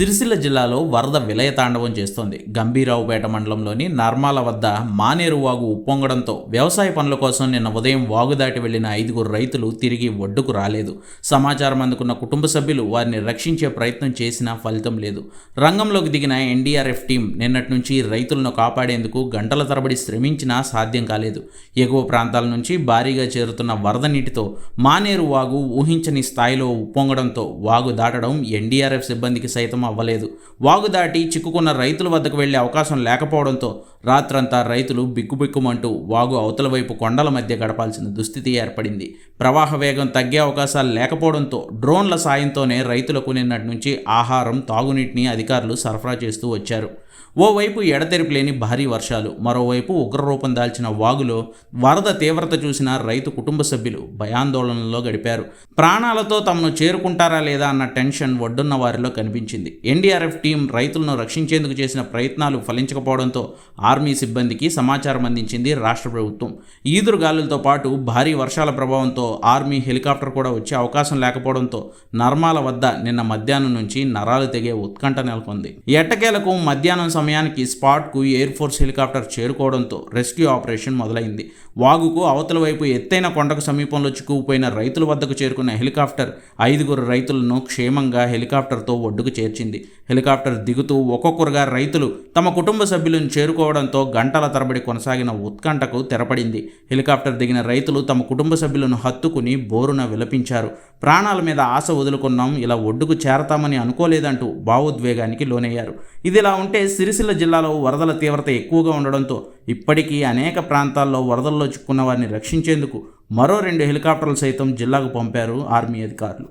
సిరిసిల్ల జిల్లాలో వరద విలయతాండవం చేస్తోంది. గంభీరావుపేట మండలంలోని నర్మాల వద్ద మానేరు వాగు ఉప్పొంగడంతో వ్యవసాయ పనుల కోసం నిన్న ఉదయం వాగు దాటి వెళ్ళిన ఐదుగురు రైతులు తిరిగి ఒడ్డుకు రాలేదు. సమాచారం అందుకున్న కుటుంబ సభ్యులు వారిని రక్షించే ప్రయత్నం చేసినా ఫలితం లేదు. రంగంలోకి దిగిన ఎన్డీఆర్ఎఫ్ టీం నిన్నటి నుంచి రైతులను కాపాడేందుకు గంటల తరబడి శ్రమించినా సాధ్యం కాలేదు. ఎగువ ప్రాంతాల నుంచి భారీగా చేరుతున్న వరద నీటితో మానేరు వాగు ఊహించని స్థాయిలో ఉప్పొంగడంతో వాగు దాటడం ఎన్డీఆర్ఎఫ్ సిబ్బందికి సైతం అవ్వలేదు. వాగు దాటి చిక్కుకున్న రైతుల వద్దకు వెళ్ళే అవకాశం లేకపోవడంతో రాత్రంతా రైతులు బిక్కుబిక్కుమంటూ వాగు అవతల వైపు కొండల మధ్య గడపాల్సిన దుస్థితి ఏర్పడింది. ప్రవాహ వేగం తగ్గే అవకాశాలు లేకపోవడంతో డ్రోన్ల సాయంతోనే రైతులకు నిన్నటి నుంచి ఆహారం తాగునీటిని అధికారులు సరఫరా చేస్తూ వచ్చారు. ఓవైపు ఎడతెరిపి లేని భారీ వర్షాలు మరోవైపు ఉగ్రరూపం దాల్చిన వాగులో వరద తీవ్రత చూసిన రైతు కుటుంబ సభ్యులు భయాందోళనలో గడిపారు. ప్రాణాలతో తమను చేరుకుంటారా లేదా అన్న టెన్షన్ ఒడ్డున్న వారిలో కనిపించింది. ఎన్డీఆర్ఎఫ్ టీం రైతులను రక్షించేందుకు చేసిన ప్రయత్నాలు ఫలించకపోవడంతో ఆర్మీ సిబ్బందికి సమాచారం అందించింది రాష్ట్ర ప్రభుత్వం. ఈదురుగాలులతో పాటు భారీ వర్షాల ప్రభావంతో ఆర్మీ హెలికాప్టర్ కూడా వచ్చే అవకాశం లేకపోవడంతో నర్మాల వద్ద నిన్న మధ్యాహ్నం నుంచి నరాలు తెగే ఉత్కంఠ నెలకొంది. ఎట్టకేలకు మధ్యాహ్నం సమయానికి స్పాట్కు ఎయిర్ ఫోర్స్ హెలికాప్టర్ చేరుకోవడంతో రెస్క్యూ ఆపరేషన్ మొదలైంది. వాగుకు అవతల వైపు ఎత్తైన కొండకు సమీపంలో చిక్కుకుపోయిన రైతుల వద్దకు చేరుకున్న హెలికాప్టర్ ఐదుగురు రైతులను క్షేమంగా హెలికాప్టర్తో ఒడ్డుకు చేర్చింది. హెలికాప్టర్ దిగుతూ ఒక్కొక్కరుగా రైతులు తమ కుటుంబ సభ్యులను చేరుకోవడంతో గంటల తరబడి కొనసాగిన ఉత్కంఠకు తెరపడింది. హెలికాప్టర్ దిగిన రైతులు తమ కుటుంబ సభ్యులను హత్తుకుని బోరున విలపించారు. ప్రాణాల మీద ఆశ వదులుకున్నాం ఇలా ఒడ్డుకు చేరతామని అనుకోలేదంటూ భావోద్వేగానికి లోనయ్యారు. ఇదిలా ఉంటే సిరిసిల్ల జిల్లాలో వరదల తీవ్రత ఎక్కువగా ఉండడంతో ఇప్పటికీ అనేక ప్రాంతాల్లో వరదల్లో చిక్కున్న వారిని రక్షించేందుకు మరో రెండు హెలికాప్టర్లు సైతం జిల్లాకు పంపారు ఆర్మీ అధికారులు.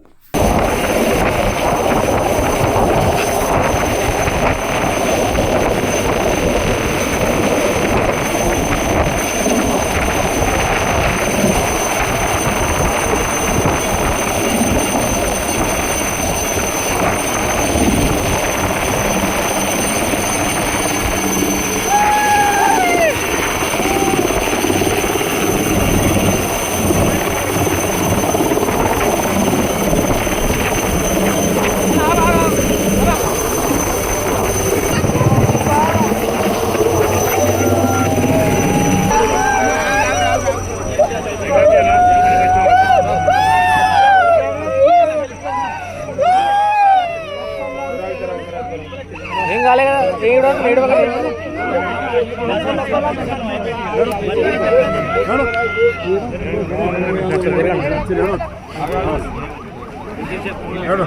ఏం కాలే కదా ఏడు ఏడు